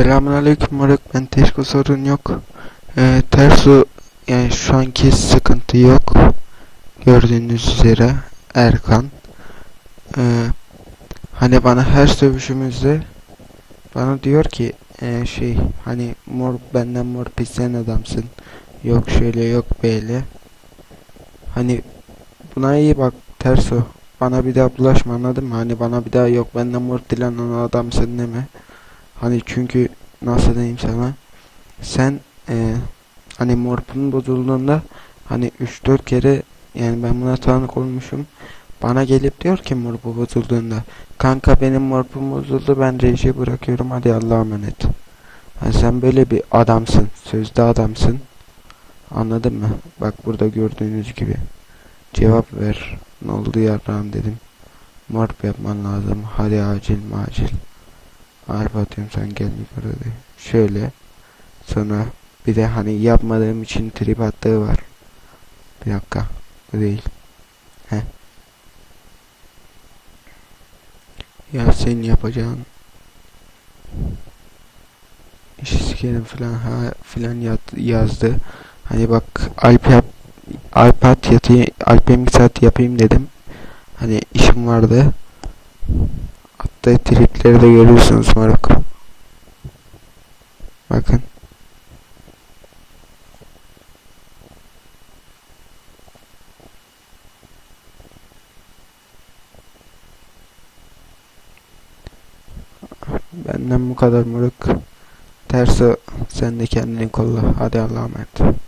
Selamünaleyküm moruk ben Teşko sorun yok. Ee, Tersu yani şu anki sıkıntı yok. Gördüğünüz üzere Erkan. Ee, hani bana her sövüşümüzde bana diyor ki e, şey hani mor benden mor pis sen adamsın. Yok şöyle yok böyle. Hani buna iyi bak Tersu. Bana bir daha bulaşma anladın mı? Hani bana bir daha yok benden mor dilen adamsın deme. Hani çünkü nasıl diyeyim sana? Sen e, hani morpun bozulduğunda hani 3-4 kere yani ben buna tanık olmuşum. Bana gelip diyor ki morpu bozulduğunda kanka benim morpum bozuldu ben reji bırakıyorum hadi Allah'a emanet. Hani sen böyle bir adamsın sözde adamsın. Anladın mı? Bak burada gördüğünüz gibi. Cevap ver. Ne oldu yarrağım dedim. Morp yapman lazım. Hadi acil macil Harp atıyorum sen gel yukarı de. Şöyle. Sonra bir de hani yapmadığım için trip attığı var. Bir dakika. Bu değil. He. Ya senin yapacağın işi sikerim falan ha filan yazdı. Hani bak Alp yap Alp yatı Alp'e saat yapayım dedim. Hani işim vardı. Hatta tripleri de görüyorsunuz moruk. Bakın. Benden bu kadar moruk. Tersi sen de kendini kolla. Hadi Allah'a emanet.